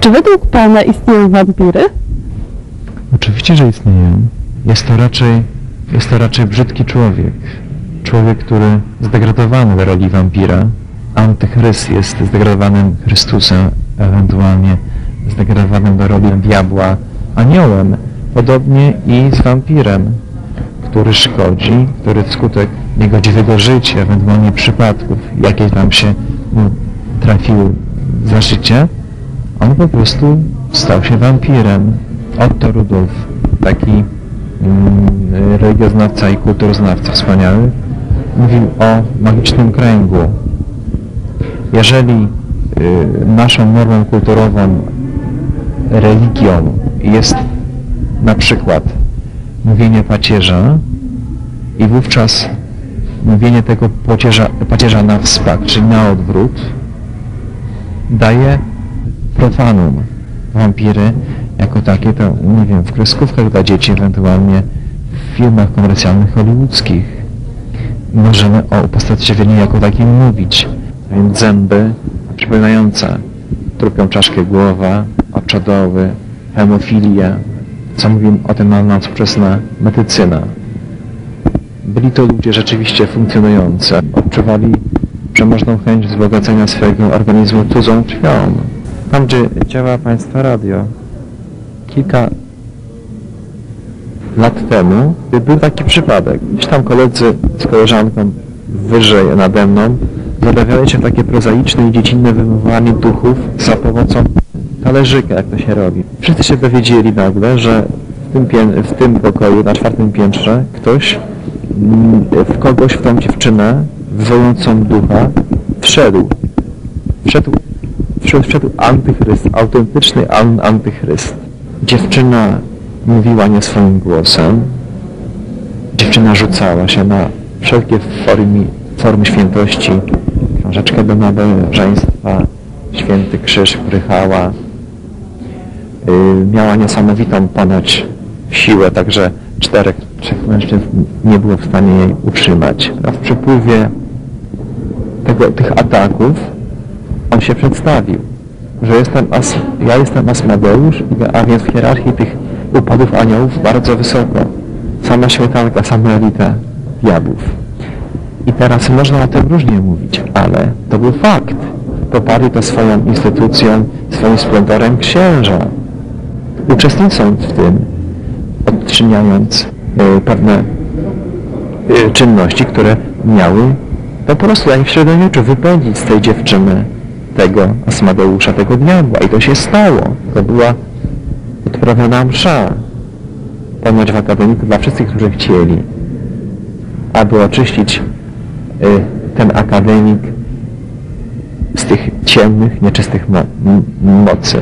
Czy według Pana istnieją wampiry? Oczywiście, że istnieją. Jest to raczej, jest to raczej brzydki człowiek. Człowiek, który zdegradowany do roli wampira. Antychryst jest zdegradowanym Chrystusem, ewentualnie zdegradowanym do roli diabła, aniołem. Podobnie i z wampirem, który szkodzi, który wskutek niegodziwego życia, ewentualnie przypadków, jakie tam się mu trafiły za życie, on po prostu stał się wampirem. Otto Rudolf, taki mm, religioznawca i kulturoznawca wspaniały, mówił o magicznym kręgu. Jeżeli y, naszą normą kulturową, religią jest na przykład mówienie pacierza i wówczas mówienie tego pacierza, pacierza na wspak, czyli na odwrót, daje profanum. Wampiry jako takie to, nie wiem, w kreskówkach dla dzieci, ewentualnie w filmach komercjalnych hollywoodzkich. Możemy o uposażeniu jako takim mówić. A więc zęby przypominające trupią czaszkę głowa, oczodoły, hemofilia, co mówi o tym nam współczesna medycyna. Byli to ludzie rzeczywiście funkcjonujące, odczuwali przemożną chęć wzbogacenia swojego organizmu cudzą krwią. Tam, gdzie działa Państwa radio, kilka lat temu był taki przypadek. Gdzieś tam koledzy z koleżanką wyżej nade mną zabawiali się w takie prozaiczne i dziecinne wywoływanie duchów za pomocą talerzyka, jak to się robi. Wszyscy się dowiedzieli nagle, że w tym, w tym pokoju na czwartym piętrze ktoś mm, w kogoś, w tą dziewczynę wywołującą ducha wszedł. Wszedł, wszedł, antychryst, autentyczny an, antychryst. Dziewczyna mówiła nie swoim głosem. Dziewczyna rzucała się na wszelkie formy, formy świętości, książeczkę do nabożeństwa, święty krzyż prychała. Yy, miała niesamowitą ponoć siłę, także czterech, trzech mężczyzn nie było w stanie jej utrzymać. A w przepływie tego, tych ataków on się przedstawił, że jestem As, ja jestem Asmodeusz, a więc w hierarchii tych upadów aniołów bardzo wysoko. Sama śmietanka, sama elita diabłów. I teraz można o tym różnie mówić, ale to był fakt. Poparli to swoją instytucją, swoim splendorem księża. Uczestnicząc w tym, odczyniając y, pewne y, czynności, które miały po prostu jak w średniowieczu wypędzić z tej dziewczyny tego Asmadeusza, tego diabła. I to się stało. To była odprawiona msza ponoć w akademiku dla wszystkich, którzy chcieli, aby oczyścić y, ten akademik z tych ciemnych, nieczystych mo- mocy.